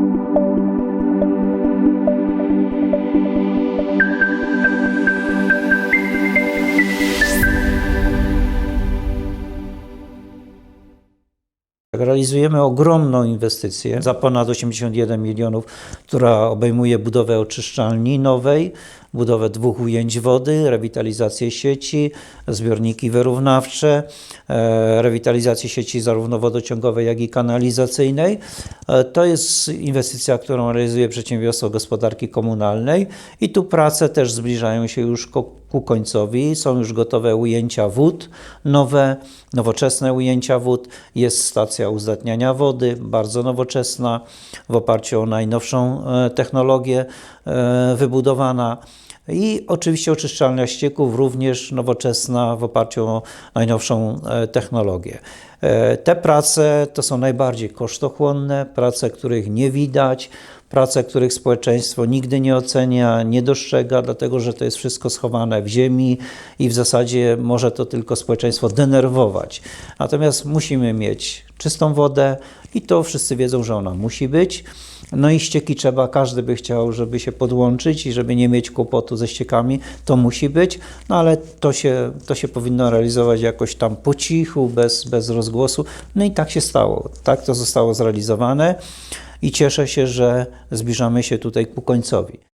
thank you Realizujemy ogromną inwestycję za ponad 81 milionów, która obejmuje budowę oczyszczalni nowej, budowę dwóch ujęć wody, rewitalizację sieci, zbiorniki wyrównawcze, e, rewitalizację sieci zarówno wodociągowej, jak i kanalizacyjnej. E, To jest inwestycja, którą realizuje przedsiębiorstwo gospodarki komunalnej i tu prace też zbliżają się już ko- ku końcowi. Są już gotowe ujęcia wód, nowe, nowoczesne ujęcia wód. Jest stacja uzdatniania wody, bardzo nowoczesna, w oparciu o najnowszą e, technologię e, wybudowana. I oczywiście oczyszczalnia ścieków, również nowoczesna, w oparciu o najnowszą e, technologię. Te prace to są najbardziej kosztochłonne, prace, których nie widać, prace, których społeczeństwo nigdy nie ocenia, nie dostrzega, dlatego że to jest wszystko schowane w ziemi i w zasadzie może to tylko społeczeństwo denerwować. Natomiast musimy mieć czystą wodę i to wszyscy wiedzą, że ona musi być. No i ścieki trzeba, każdy by chciał, żeby się podłączyć i żeby nie mieć kłopotu ze ściekami, to musi być, no ale to się, to się powinno realizować jakoś tam po cichu, bez, bez rozgłosu. No i tak się stało, tak to zostało zrealizowane i cieszę się, że zbliżamy się tutaj ku końcowi.